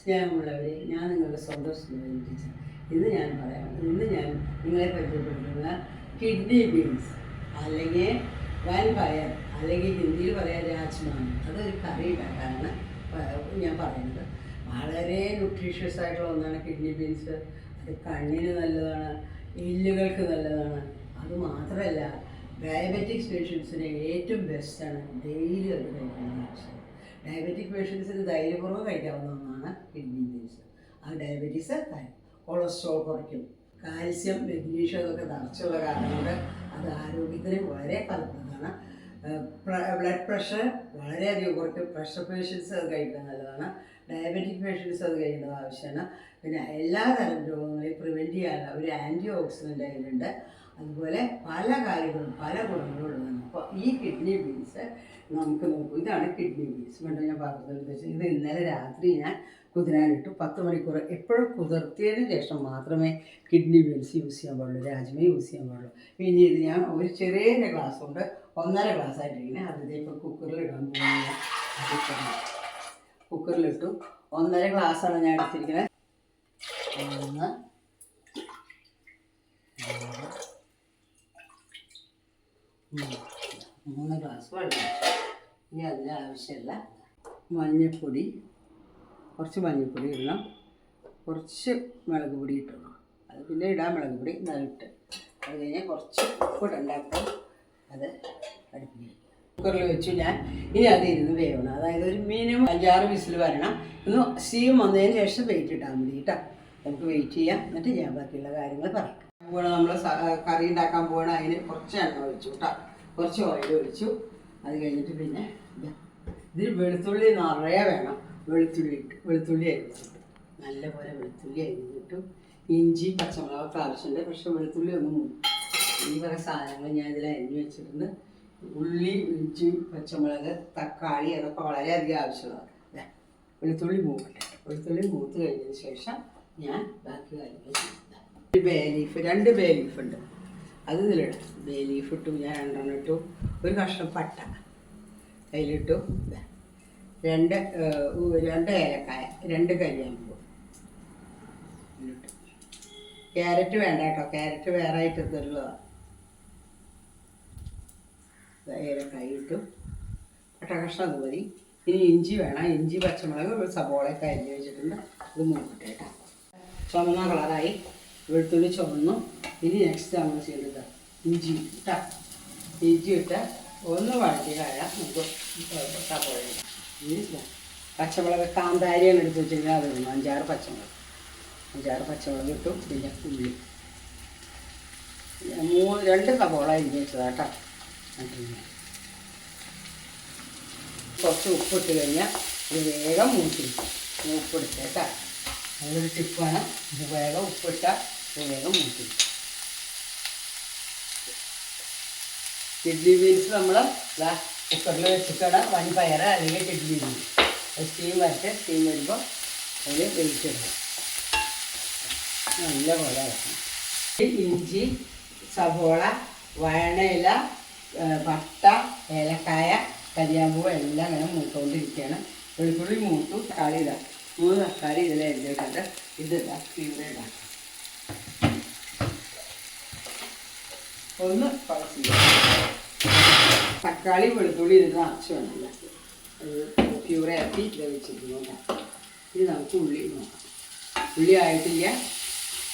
സ്നേഹമുള്ളവരെ ഞാൻ നിങ്ങളുടെ സ്വന്തം സ്നേഹം ഇന്ന് ഞാൻ പറയാം. ഇന്ന് ഞാൻ നിങ്ങളെ പരിചയപ്പെടുത്തുന്ന കിഡ്നി ബീൻസ് അല്ലെങ്കിൽ വൻ പയർ അല്ലെങ്കിൽ ഹിന്ദിയിൽ പറയാൻ രാജ്മാൻ. അതൊരു കറി ഉണ്ടാക്കാനാണ് ഞാൻ പറയുന്നത് വളരെ ന്യൂട്രീഷ്യസ് ആയിട്ടുള്ള ഒന്നാണ് കിഡ്നി ബീൻസ്. അത് കണ്ണിന് നല്ലതാണ് എല്ലുകൾക്ക് നല്ലതാണ്. അത് മാത്രമല്ല ഡയബറ്റിക്സ് പേഷ്യൻസിന് ഏറ്റവും ബെസ്റ്റാണ് ഡെയിലി അത് കഴിക്കുന്നത് ഡയബറ്റിക് പേഷ്യൻസിന് ധൈര്യപൂർവം കഴിക്കാവുന്ന ഒന്നാണ് കിഡ്നി ബീൻസ് ആ ഡയബറ്റീസ് കൊളസ്ട്രോൾ കുറയ്ക്കും. കാൽസ്യം മെഗ്നീഷ്യം അതൊക്കെ തടച്ചുള്ള കാരണം അത് ആരോഗ്യത്തിന് വളരെ ഫലപ്രദമാണ്. ബ്ലഡ് പ്രഷർ വളരെയധികം കുറയ്ക്കും. പ്രഷർ പേഷ്യൻസ് അത് കഴിക്കുന്നത് നല്ലതാണ്. ഡയബറ്റിക് പേഷ്യൻസ് അത് കഴിക്കേണ്ടത് ആവശ്യമാണ്. പിന്നെ എല്ലാ തരം രോഗങ്ങളെയും പ്രിവെന്റ് ചെയ്യാനുള്ള ഒരു ആന്റി ഓക്സിഡന്റ് അതിലുണ്ട്. അതുപോലെ പല കാര്യങ്ങളും പല ഗുണങ്ങളും ഉള്ളതാണ്. അപ്പോൾ ഈ കിഡ്നി ബീൻസ് നമുക്ക് നോക്കും. ഇതാണ് കിഡ്നി ബീൻസ് പണ്ട് ഞാൻ പറഞ്ഞത് ഇത് ഇന്നലെ രാത്രി ഞാൻ കുതിരാനിട്ടു. പത്ത് മണിക്കൂർ എപ്പോഴും കുതിർത്തിയതിന് ശേഷം മാത്രമേ കിഡ്നി ബീൻസ് യൂസ് ചെയ്യാൻ പാടുള്ളൂ രാജ്മ യൂസ് ചെയ്യാൻ പാടുള്ളൂ. പിന്നെ ഇത് ഞാൻ ഒരു ചെറിയ ഗ്ലാസ് കൊണ്ട് ഒന്നര ഗ്ലാസ് ആയിട്ടിരിക്കുന്നത് അതിന്റെ ഇപ്പോൾ കുക്കറിൽ ഇടാൻ പോകുന്നില്ല. കുക്കറിലിട്ടു ഒന്നര ഗ്ലാസ്സാണ് ഞാൻ എടുത്തിരിക്കുന്നത് ഒന്ന്. മൂന്ന് ഗ്ലാസ് വെള്ളം ഇനി അതിന് ആവശ്യമില്ല മഞ്ഞൾപ്പൊടി കുറച്ച് മഞ്ഞൾപ്പൊടി ഇടണം. കുറച്ച് മുളക് പൊടി ഇട്ടണം അത് പിന്നെ ഇടാൻ മുളക് പൊടി നല്ലിട്ട് അത് കഴിഞ്ഞാൽ കുറച്ച് ഉപ്പ് ഉണ്ടാക്കും അത് അടുപ്പിൽ കുക്കറിൽ വെച്ചു ഞാൻ. ഇനി അത് ഇരുന്ന് വേവണം. അതായത് ഒരു മിനിമം അഞ്ചാറ് വിസിൽ വരണം. ഒന്ന് സ്റ്റീം വന്നതിന് ശേഷം വെയിറ്റ് ഇട്ടാൽ മതി കേട്ടോ. നമുക്ക് വെയിറ്റ് ചെയ്യാം. എന്നിട്ട് ഞാൻ ബാക്കിയുള്ള കാര്യങ്ങൾ പറയാം. പോകണം നമ്മൾ കറി ഉണ്ടാക്കാൻ പോകണം അതിന് കുറച്ച് എണ്ണ ഒഴിച്ചു കേട്ടോ. കുറച്ച് ഓയിൽ ഒഴിച്ചു. അത് കഴിഞ്ഞിട്ട് പിന്നെ ഇതാ. ഇതിൽ വെളുത്തുള്ളി നിറയെ വേണം. വെളുത്തുള്ളി ഇട്ട് വെളുത്തുള്ളി അരിഞ്ഞിട്ട്. നല്ലപോലെ വെളുത്തുള്ളി അരിഞ്ഞിട്ട് ഇഞ്ചി പച്ചമുളകൊക്കെ ആവശ്യമുണ്ട്. പക്ഷെ വെളുത്തുള്ളി ഒന്നും ഈ വക സാധനങ്ങൾ ഞാൻ ഇതിൽ അരിഞ്ഞു വെച്ചിട്ടുണ്ട്. ഉള്ളി ഇഞ്ചി പച്ചമുളക് തക്കാളി അതൊക്കെ വളരെയധികം ആവശ്യമാണ് ദാ, വെളുത്തുള്ളി മൂക്കട്ടെ വെളുത്തുള്ളി മൂത്ത് കഴിഞ്ഞതിന് ശേഷം ഞാൻ ബാക്കി കാര്യങ്ങൾ ചെയ്യുന്നത് ഒരു ബേ ലീഫ് രണ്ട് ബേ ലീഫ് ഉണ്ട്. അത് ഇതിലിടാം. ബേ ലീഫ് ഇട്ടു ഞാൻ രണ്ടെണ്ണം ഇട്ടു. ഒരു കഷ്ണം പട്ട. അതിലിട്ടു രണ്ട് രണ്ട് ഏലക്കായ രണ്ട് കരിയാമ്പൂ. ക്യാരറ്റ് വേണ്ട കേട്ടോ. ക്യാരറ്റ് വേറെ ആയിട്ട് തരുള്ളതാണ് ഏലക്കായ ഇട്ടു. പട്ടകഷ്ണം അത് മതി. ഇനി ഇഞ്ചി വേണം. ഇഞ്ചി പച്ചമുളക് സബോളയൊക്കെ അരിഞ്ഞ് വെച്ചിട്ടുണ്ട്. ഇത് മൂന്നിട്ട് കേട്ടോ. ചുമന്ന കളറായി. വെളുത്തുള്ളി ചുമന്നു ഇനി നെക്സ്റ്റ് നമ്മൾ ചെയ്യേണ്ടത് ഇഞ്ചി ഇട്ട. ഇഞ്ചി ഇട്ട് ഒന്ന് വഴറ്റി കഴിയാം നമുക്ക് സബോള പച്ചമുളക് കാന്താരിയാണ് എടുത്ത് വെച്ചിരിക്കുന്നത് അത് ഇടണം അഞ്ചാറ് പച്ചമുളക്. അഞ്ചാറ് പച്ചമുളക് ഇട്ടും. പിന്നെ ഉള്ളി. മൂന്ന് രണ്ട് സവോള ഇരിഞ്ഞ് വെച്ചതാട്ടോ കുറച്ച് ഉപ്പിട്ട് കഴിഞ്ഞാൽ ഇത് വേഗം മൂത്തിരിക്കും. ഉപ്പിടുക കേട്ടോ അതൊരു ടിപ്പാണ് ഇത് വേഗം ഉപ്പിട്ടാൽ ഇത് വേഗം മൂത്തിരിക്കും. കിഡ്നി ബീൻസ് നമ്മൾ കുക്കറിൽ വെച്ചിട്ടാണ് വൻ പയർ അല്ലെങ്കിൽ കിഡ്നി സ്റ്റീം വരട്ടെ സ്റ്റീം വരുമ്പോൾ അതിൽ വേവിച്ചിടണം നല്ല പോലെ ഇഞ്ചി സവോള വഴണയില വട്ട ഏലക്കായ കരിയാമ്പൂവ് എല്ലാം ഇങ്ങനെ മൂത്തുകൊണ്ടിരിക്കുകയാണ് വെളുത്തുള്ളി മൂത്തു തക്കാളി ഇടാം. മൂന്ന് തക്കാളി ഇതിൽ എഴുതിയിട്ടുണ്ട് ഇതിടാം ഇവിടെ ഇടാം. ഒന്ന് പഴച്ചു തക്കാളി വെളുത്തുള്ളി ഇതിന് ആവശ്യമുണ്ടല്ലോ അത് പ്യൂറാക്കി വേവിച്ചിരുന്നു ഇനി നമുക്ക് ഉള്ളി നോക്കാം. ഉള്ളി ആയിട്ടില്ല.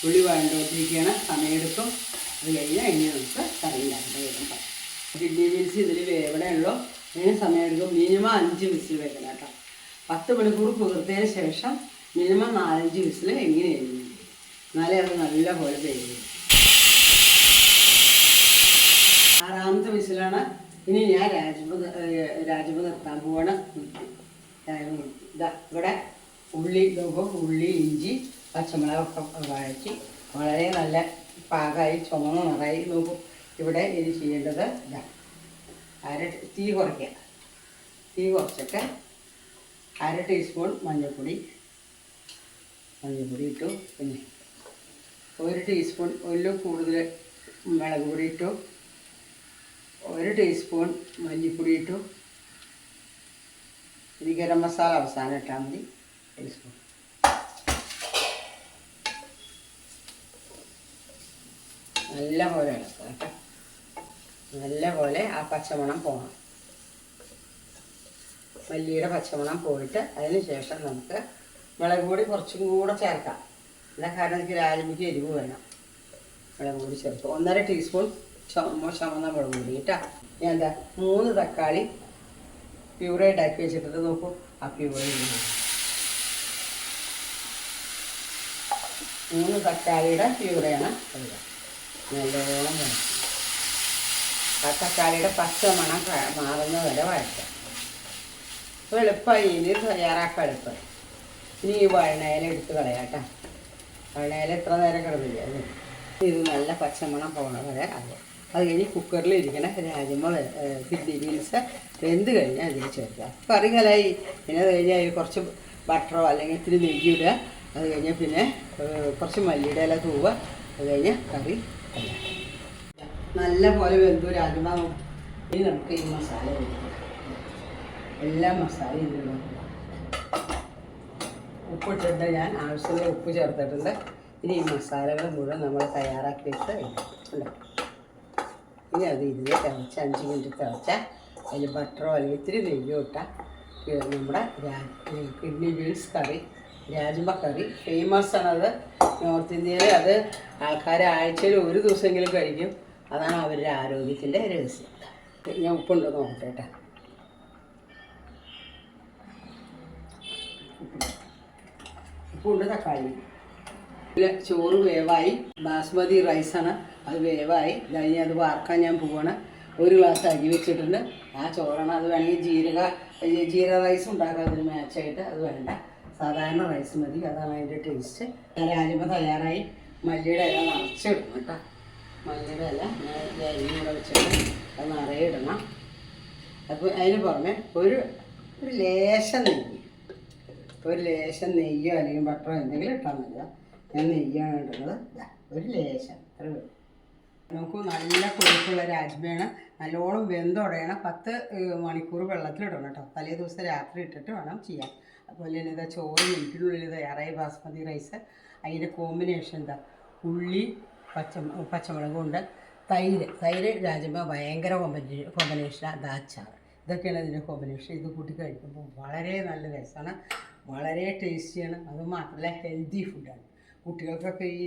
ഉള്ളി വേണ്ടോട്ടിരിക്കുകയാണ് സമയമെടുക്കും. അത് കഴിഞ്ഞാൽ ഇനി നമുക്ക് കറിയില്ലാണ്ട് പറയാം. കിഡ്നി ബീൻസ് ഇതിൽ വേവണേ ഉള്ളൂ. അതിന് സമയമെടുക്കും. മിനിമം അഞ്ച് വിസിൽ വെക്കണം കേട്ടോ. പത്ത് മണിക്കൂർ കുതിർത്തതിന് ശേഷം മിനിമം നാലഞ്ച് വിസിൽ എങ്ങനെയായിരുന്നു എന്നാലേ അത് നല്ല പോലെ തരുന്നു ആറാമത്തെ വിസിലാണ് ഇനി ഞാൻ രാജ്മ രാജ്മ നിർത്താൻ പോവാണ്. ഇതാ ഇവിടെ ഉള്ളി ലോകം ഉള്ളി ഇഞ്ചി പച്ചമുളകൊക്കെ വഴറ്റി വളരെ നല്ല പാകമായി ചുമന്ന് നിറയി നോക്കും. ഇവിടെ ഇനി ചെയ്യേണ്ടത് ഇതാ. അര തീ കുറയ്ക്കുക. തീ കുറച്ചിട്ട് അര ടീസ്പൂൺ മഞ്ഞൾപ്പൊടി. മഞ്ഞൾപ്പൊടി ഇട്ടു. പിന്നെ ഒരു ടീസ്പൂൺ ഒരു കൂടുതൽ മുളക് പൊടി ഇട്ടു. ഒരു ടീസ്പൂൺ മല്ലിപ്പൊടി ഇട്ടു. ഇനി ഗരം മസാല അവസാനം ഇട്ടാൽ മതി. ടീസ്പൂൺ നല്ല പോലെ ഇളക്കുക കേട്ടോ. നല്ല പോലെ ആ പച്ചമണം പോകണം. മല്ലിയുടെ പച്ചമണം പോയിട്ട് അതിന് ശേഷം നമുക്ക് മുളക് പൊടി കുറച്ചും കൂടെ ചേർക്കാം. എന്നാൽ കാരണം? എനിക്ക് രാജ്മിക്ക് എരിവ് വേണം. മുളക് പൊടി ചേർക്കും ഒന്നര ടീസ്പൂൺ ചുമ മുളക് പൊടി കേട്ടോ? ഞാൻ എന്താ മൂന്ന് തക്കാളി പ്യൂറായിട്ട് ആക്കി വെച്ചിട്ടുണ്ട്. നോക്കൂ. ആ പ്യൂറേ മൂന്ന് തക്കാളിയുടെ പ്യൂറയാണ് നല്ലോണം വഴറ്റും ആ തക്കാളിയുടെ പച്ച മണം മാറുന്ന വരെ അപ്പോൾ എളുപ്പമായി ഇനി തയ്യാറാക്കാൻ എളുപ്പം. ഇനി ഈ വഴണയില എടുത്ത് കളയാട്ടോ. വഴണയില എത്ര നേരം കിടന്നില്ല? ഇത് നല്ല പച്ചമണം പോകണ വരെ അത് കഴിഞ്ഞ് കുക്കറിൽ ഇരിക്കണ രാജ്മ കിഡ്നി ബീൻസ് വെന്ത് കഴിഞ്ഞാൽ അതിൽ ചേർക്കുക. കറി കലായി പിന്നെ അത് കഴിഞ്ഞാൽ കുറച്ച് ബട്ടറോ അല്ലെങ്കിൽ ഇത്തിരി നെയ്യ് ഇടുക. അത് കഴിഞ്ഞാൽ പിന്നെ കുറച്ച് മല്ലിയുടെ ഇല തൂവുക. അത് കഴിഞ്ഞ് കറി നല്ല പോലെ വെന്തു രാജ്മ ഇനി നമുക്ക് ഈ മസാല എല്ലാ മസാലയും ഇതിലിടണം ഉപ്പിട്ടിട്ട് ഞാൻ ആവശ്യത്തിന് ഉപ്പ് ചേർത്തിട്ടുണ്ട്. ഇനി ഈ മസാലകൾ മുഴുവൻ നമ്മൾ തയ്യാറാക്കിയിട്ട് ഉണ്ട് ഇനി അത് ഇതിൽ തിളച്ച് അഞ്ച് മിനിറ്റ് തിളച്ച അതിൽ ബട്ടറോ അല്ലെങ്കിൽ ഇത്തിരി നെയ്യോ ഇട്ടാൽ നമ്മുടെ കിഡ്നി ബീൻസ് കറി രാജ്മ കറി. ഫേമസ് ആണത് നോർത്ത് ഇന്ത്യയിൽ അത് ആൾക്കാർ ആഴ്ചയിൽ ഒരു ദിവസമെങ്കിലും കഴിക്കും. അതാണ് അവരുടെ ആരോഗ്യത്തിന്റെ രഹസ്യം. ഞാൻ ഉപ്പുണ്ടോ നോക്കട്ടെ കേട്ടോ. ഉപ്പുണ്ട് തക്കാളി. ചോറ് വേവായി. ബാസ്മതി റൈസാണ്. അത് വേവായി. കഴിഞ്ഞ് അത് വാർക്കാൻ ഞാൻ പോവാണ്. ഒരു ഗ്ലാസ് അരി വെച്ചിട്ടുണ്ട്. ആ ചോറാണ്. അത് വേണമെങ്കിൽ ജീരക ജീര റൈസ് ഉണ്ടാക്കാം അതിന് മാച്ചായിട്ട് അത് വേണ്ട. സാധാരണ റൈസ് മതി. അതാണ് അതിന്റെ ടേസ്റ്റ് രാജ്യമ തയ്യാറായി. മല്ലിയുടെ ഇല നിറച്ചിടണം കേട്ടോ. മല്ലിയുടെ ഇല ഞാൻ അരിയും കൂടെ വെച്ചിട്ട് അത് നിറയെ ഇടണം. അപ്പോൾ അതിന് പുറമെ ഒരു ഒരു ലേശം നെയ്യ്. ഒരു ലേശം നെയ്യോ അല്ലെങ്കിൽ ബട്ടറോ എന്തെങ്കിലും ഇട്ടാൽ മതി. ഞാൻ നെയ്യാണ് ഇടുന്നത് ഒരു ലേശം അത്ര മതി. നമുക്ക് നല്ല കൊഴുപ്പുള്ള രാജ്മയാണ്. നല്ലോണം വെന്തുടയണം പത്ത് മണിക്കൂർ വെള്ളത്തിലിടണം കേട്ടോ. തലേ ദിവസം രാത്രി ഇട്ടിട്ട് വേണം ചെയ്യാൻ. അതുപോലെ തന്നെ ഇതാ ചോറ് മിനിറ്റിനുള്ളിൽ തയ്യാറായി ബാസ്മതി റൈസ്. അതിന്റെ കോമ്പിനേഷൻ എന്താ? ഉള്ളി പച്ച പച്ചമുളകും ഉണ്ട്. തൈര്. തൈര് രാജ്മ ഭയങ്കര കോമ്പിനേ കോമ്പിനേഷനാണ് അത് അച്ചാർ ഇതൊക്കെയാണ് ഇതിന്റെ കോമ്പിനേഷൻ. ഇത് കൂട്ടി കഴിക്കുമ്പോൾ വളരെ നല്ല രസമാണ്. വളരെ ടേസ്റ്റിയാണ്. അത് മാത്രമല്ല ഹെൽത്തി ഫുഡാണ്. കുട്ടികൾക്കൊക്കെ ഈ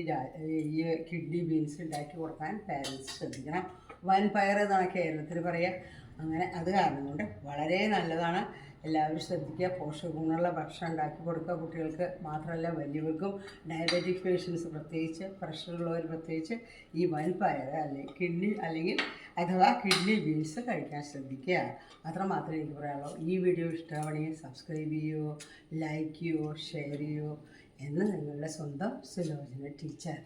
ഈ കിഡ്നി ബീൻസ് ഉണ്ടാക്കി കൊടുക്കാൻ പാരൻസ് ശ്രദ്ധിക്കണം. വൻപയർ എന്നാണ് കേരളത്തിൽ പറയുക അങ്ങനെ അത് കാരണം കൊണ്ട് വളരെ നല്ലതാണ്. എല്ലാവരും ശ്രദ്ധിക്കുക. പോഷകഗുണമുള്ള ഭക്ഷണം ഉണ്ടാക്കി കൊടുക്കുക കുട്ടികൾക്ക്. മാത്രമല്ല വലിയവർക്കും ഡയബറ്റിക് പേഷ്യൻസ് പ്രത്യേകിച്ച് പ്രഷറുള്ളവർ പ്രത്യേകിച്ച് ഈ വൻപയർ അല്ലെങ്കിൽ കിഡ്നി അല്ലെങ്കിൽ അഥവാ കിഡ്നി ബീൻസ് കഴിക്കാൻ ശ്രദ്ധിക്കുക. അത്ര മാത്രമേ എനിക്ക് പറയാനുള്ളൂ. ഈ വീഡിയോ ഇഷ്ടമാണെങ്കിൽ സബ്സ്ക്രൈബ് ചെയ്യുമോ ലൈക്ക് ചെയ്യുമോ ഷെയർ ചെയ്യുമോ എന്ന് നിങ്ങളുടെ സ്വന്തം സുലോചന ടീച്ചർ